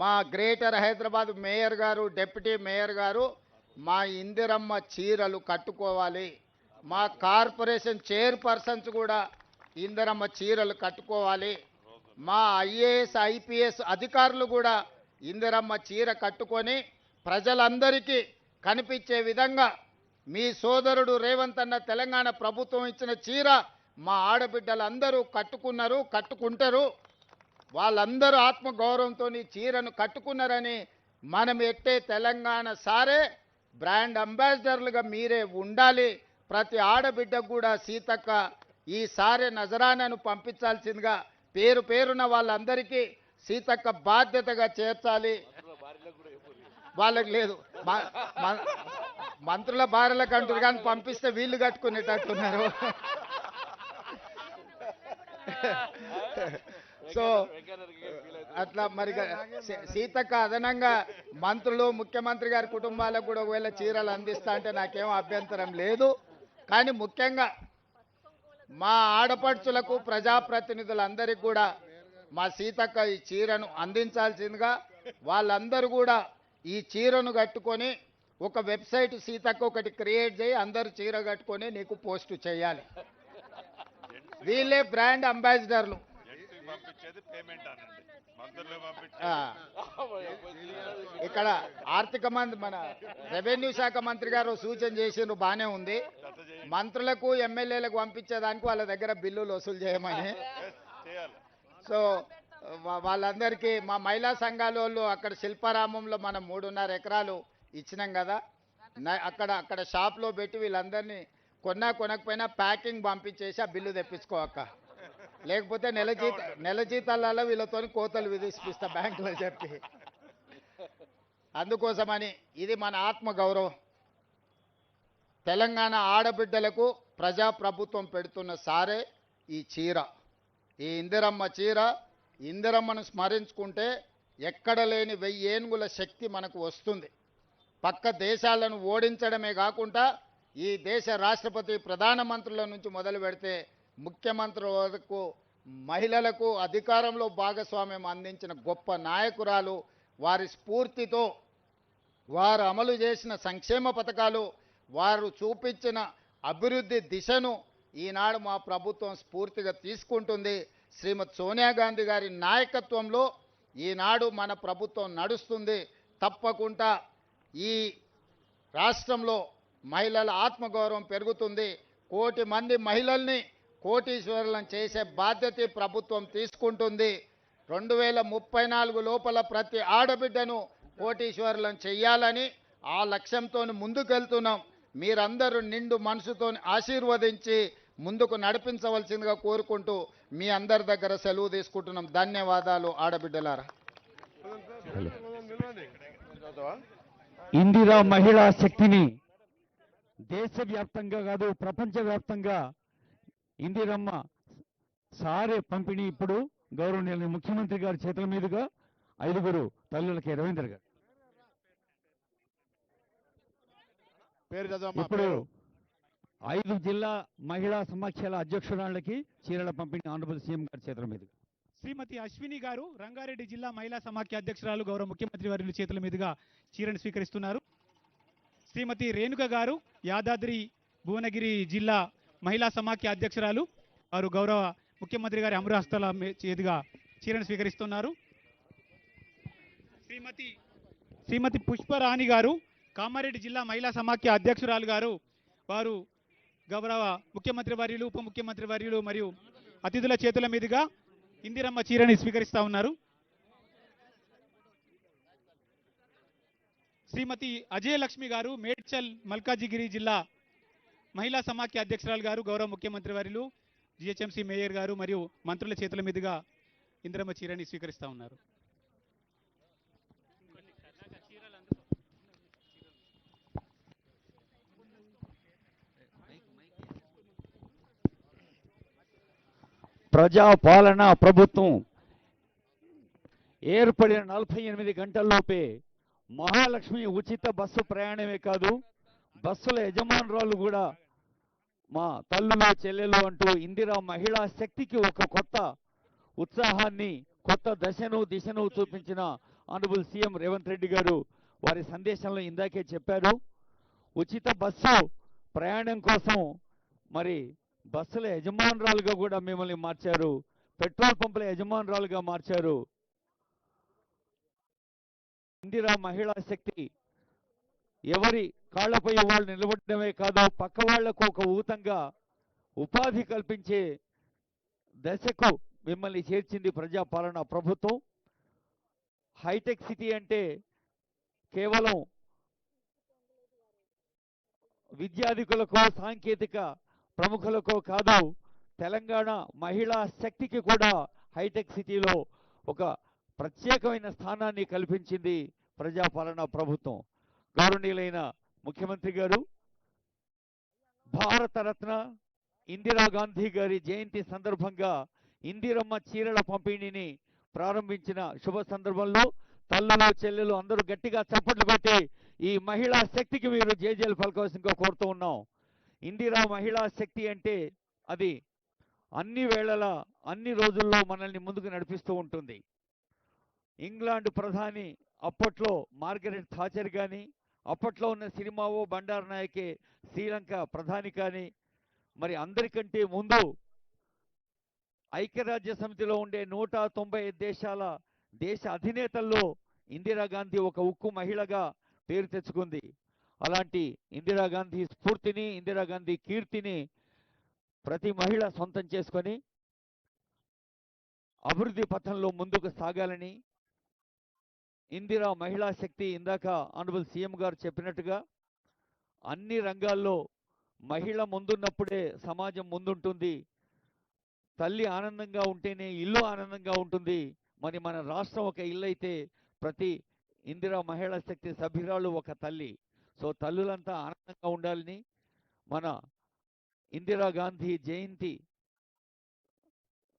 మా greater Hyderabad mayor garu deputy mayor garu మా ఇందిరమ్మ చీరలు కట్టుకోవాలి. మా కార్పొరేషన్ చైర్పర్సన్స్ కూడా ఇందిరమ్మ చీరలు కట్టుకోవాలి. మా ఐఏఎస్ ఐపీఎస్ అధికారులు కూడా ఇందిరమ్మ చీర కట్టుకొని ప్రజలందరికీ కనిపించే విధంగా మీ సోదరుడు రేవంత్ అన్న తెలంగాణ ప్రభుత్వం ఇచ్చిన చీర మా ఆడబిడ్డలందరూ కట్టుకున్నారు కట్టుకుంటారు. వాళ్ళందరూ ఆత్మగౌరవంతో చీరను కట్టుకున్నారని మనం ఎట్టే తెలంగాణ సారే బ్రాండ్ అంబాసిడర్లుగా మీరే ఉండాలి. ప్రతి ఆడబిడ్డకు కూడా సీతక్క ఈ సారే నజరానను పంపించాల్సిందిగా పేరు పేరున వాళ్ళందరికీ సీతక్క బాధ్యతగా చేర్చాలి. వాళ్ళకి లేదు. మంత్రుల భార్యలకు అంటారు కానీ పంపిస్తే వీళ్ళు కట్టుకునేటట్టున్నారు. సో అట్లా మరి సీతక్క అదనంగా మంత్రులు ముఖ్యమంత్రి గారి కుటుంబాలకు కూడా ఒకవేళ చీరలు అందిస్తా అంటే నాకేం అభ్యంతరం లేదు. కానీ ముఖ్యంగా మా ఆడపడుచులకు ప్రజాప్రతినిధులందరికీ కూడా మా సీతక్క ఈ చీరను అందించాల్సిందిగా వాళ్ళందరూ కూడా ఈ చీరను కట్టుకొని ఒక వెబ్సైట్ సీతక్క ఒకటి క్రియేట్ చేయి అందరు చీర కట్టుకొని నీకు పోస్ట్ చేయాలి. వీళ్ళే బ్రాండ్ అంబాసిడర్లు. పంపించేది పేమెంట్ అనండి. మంత్రులు పంపించేది. ఆ, ఇక్కడ ఆర్థిక మంత్రి మన రెవెన్యూ శాఖ మంత్రి గారు సూచన చేసిండ్రు బానే ఉంది. మంత్రులకు ఎమ్మెల్యేలకు పంపించేదానికి వాళ్ళ దగ్గర బిల్లులు వసూలు చేయమని. సో వాళ్ళందరికీ మా మహిళా సంఘాల వాళ్ళు అక్కడ శిల్పారామంలో మనం మూడున్నర ఎకరాలు ఇచ్చినాం కదా. అక్కడ అక్కడ షాప్లో పెట్టి వీళ్ళందరినీ కొన్నా కొనకపోయినా ప్యాకింగ్ పంపించేసి ఆ బిల్లు తెప్పించుకోక లేకపోతే నెల జీత నెల జీతాలలో వీళ్ళతో కోతలు విధిస్తా బ్యాంకులో చెప్పి. అందుకోసమని ఇది మన ఆత్మ గౌరవం. తెలంగాణ ఆడబిడ్డలకు ప్రజాప్రభుత్వం పెడుతున్న సారే ఈ చీర. ఈ ఇందిరమ్మ చీర ఇందిరమ్మను స్మరించుకుంటే ఎక్కడ లేని వెయ్యి ఏనుగుల శక్తి మనకు వస్తుంది. పక్క దేశాలను ఓడించడమే కాకుండా ఈ దేశ రాష్ట్రపతి ప్రధానమంత్రుల నుంచి మొదలు పెడితే ముఖ్యమంత్రుల వరకు మహిళలకు అధికారంలో భాగస్వామ్యం అందించిన గొప్ప నాయకురాలు వారి స్ఫూర్తితో వారు అమలు చేసిన సంక్షేమ పథకాలు వారు చూపించిన అభివృద్ధి దిశను ఈనాడు మా ప్రభుత్వం స్ఫూర్తిగా తీసుకుంటుంది. శ్రీమతి సోనియా గాంధీ గారి నాయకత్వంలో ఈనాడు మన ప్రభుత్వం నడుస్తుంది. తప్పకుండా ఈ రాష్ట్రంలో మహిళల ఆత్మగౌరవం పెరుగుతుంది. కోటి మంది మహిళల్ని కోటీశ్వరులను చేసే బాధ్యత ప్రభుత్వం తీసుకుంటుంది. రెండు వేల ముప్పై నాలుగు లోపల ప్రతి ఆడబిడ్డను కోటీశ్వరులను చెయ్యాలని ఆ లక్ష్యంతో ముందుకెళ్తున్నాం. మీరందరూ నిండు మనసుతో ఆశీర్వదించి ముందుకు నడిపించవలసిందిగా కోరుకుంటూ మీ అందరి దగ్గర సెలవు తీసుకుంటున్నాం. ధన్యవాదాలు ఆడబిడ్డలారా. ఇందిరా మహిళా శక్తిని దేశవ్యాప్తంగా కాదు ప్రపంచవ్యాప్తంగా ఇందిరమ్మ సారే పంపిణీ ఇప్పుడు గౌరవనీయులు ముఖ్యమంత్రి గారి చేతుల మీదుగా ఐదుగురు తల్లులకి రవీంద్ర గారు. ఇప్పుడు. ఐదు జిల్లా మహిళా సమాఖ్యల అధ్యక్షురాళ్ళకి చీరల పంపిణీ ఆంధ్రప్రదేశ్ సీఎం గారి చేతుల మీదుగా. శ్రీమతి అశ్విని గారు రంగారెడ్డి జిల్లా మహిళా సమాఖ్య అధ్యక్షురాలు గౌరవ ముఖ్యమంత్రి వారి చేతుల మీదుగా చీరను స్వీకరిస్తున్నారు. శ్రీమతి రేణుక గారు యాదాద్రి భువనగిరి జిల్లా మహిళా సమాఖ్య అధ్యక్షురాలు వారు గౌరవ ముఖ్యమంత్రి గారి అమరహస్తల మే- చేతిగా చీరను స్వీకరిస్తున్నారు. శ్రీమతి శ్రీమతి పుష్పరాణి గారు కామారెడ్డి జిల్లా మహిళా సమాఖ్య అధ్యక్షురాలు గారు వారు గౌరవ ముఖ్యమంత్రి వర్యులు ఉప ముఖ్యమంత్రి వర్యులు మరియు అతిథుల చేతుల మీదుగా ఇందిరమ్మ చీరని స్వీకరిస్తా ఉన్నారు. శ్రీమతి అజయలక్ష్మి గారు మేడ్చల్ మల్కాజిగిరి జిల్లా మహిళా సమాఖ్య అధ్యక్షురాలు గారు గౌరవ ముఖ్యమంత్రి వారిలు జిహెచ్ఎంసీ మేయర్ గారు మరియు మంత్రుల చేతుల మీదుగా ఇంద్రమ్మ చీరని స్వీకరిస్తా ఉన్నారు. ప్రజాపాలన ప్రభుత్వం ఏర్పడిన నలభై ఎనిమిది గంటల్లోపే మహాలక్ష్మి ఉచిత బస్సు ప్రయాణమే కాదు బస్సుల యజమానురాలు కూడా మా తల్లులు చెల్లెలు అంటూ ఇందిరా మహిళా శక్తికి ఒక కొత్త ఉత్సాహాన్ని కొత్త దశను దిశను చూపించిన ఆనరబుల్ సీఎం రేవంత్ రెడ్డి గారు వారి సందేశంలో ఇందాకే చెప్పారు. ఉచిత బస్సు ప్రయాణం కోసం మరి బస్సుల యజమానురాలుగా కూడా మిమ్మల్ని మార్చారు. పెట్రోల్ పంపుల యజమానురాలుగా మార్చారు. ఇందిరా మహిళా శక్తి ఎవరి కాళ్ళపై వాళ్ళు నిలబడమే కాదు పక్క వాళ్ళకు ఒక ఊతంగా ఉపాధి కల్పించే దశకు మిమ్మల్ని చేర్చింది ప్రజాపాలన ప్రభుత్వం. హైటెక్ సిటీ అంటే కేవలం విద్యాధికులకో సాంకేతిక ప్రముఖులకో కాదు తెలంగాణ మహిళా శక్తికి కూడా హైటెక్ సిటీలో ఒక ప్రత్యేకమైన స్థానాన్ని కల్పించింది ప్రజాపాలన ప్రభుత్వం. గౌరవనీయులైన ముఖ్యమంత్రి గారు భారతరత్న ఇందిరాగాంధీ గారి జయంతి సందర్భంగా ఇందిరమ్మ చీరల పంపిణీని ప్రారంభించిన శుభ సందర్భంలో తల్లులు చెల్లెలు అందరూ గట్టిగా చప్పట్లు కొట్టి ఈ మహిళా శక్తికి మీరు జేజేలు పలకవలసిందిగా కోరుతూ ఉన్నాం. ఇందిరా మహిళా శక్తి అంటే అది అన్ని వేళలా అన్ని రోజుల్లో మనల్ని ముందుకు నడిపిస్తూ ఉంటుంది. ఇంగ్లాండ్ ప్రధాని అప్పట్లో మార్గరెట్ థాచర్ కానీ అప్పట్లో ఉన్న సినిమావో బండారు నాయకే శ్రీలంక ప్రధాని కానీ మరి అందరికంటే ముందు ఐక్యరాజ్య సమితిలో ఉండే నూట తొంభై దేశాల దేశ అధినేతల్లో ఇందిరాగాంధీ ఒక ఉక్కు మహిళగా పేరు తెచ్చుకుంది. అలాంటి ఇందిరాగాంధీ స్ఫూర్తిని ఇందిరాగాంధీ కీర్తిని ప్రతి మహిళ సొంతం చేసుకొని అభివృద్ధి పథంలో ముందుకు సాగాలని ఇందిరా మహిళా శక్తి ఇందాక ఆనరబుల్ సీఎం గారు చెప్పినట్టుగా అన్ని రంగాల్లో మహిళ ముందున్నప్పుడే సమాజం ముందుంటుంది. తల్లి ఆనందంగా ఉంటేనే ఇల్లు ఆనందంగా ఉంటుంది. మరి మన రాష్ట్రం ఒక ఇల్లు అయితే ప్రతి ఇందిరా మహిళా శక్తి సభ్యురాలు ఒక తల్లి. సో తల్లులంతా ఆనందంగా ఉండాలని మన ఇందిరాగాంధీ జయంతి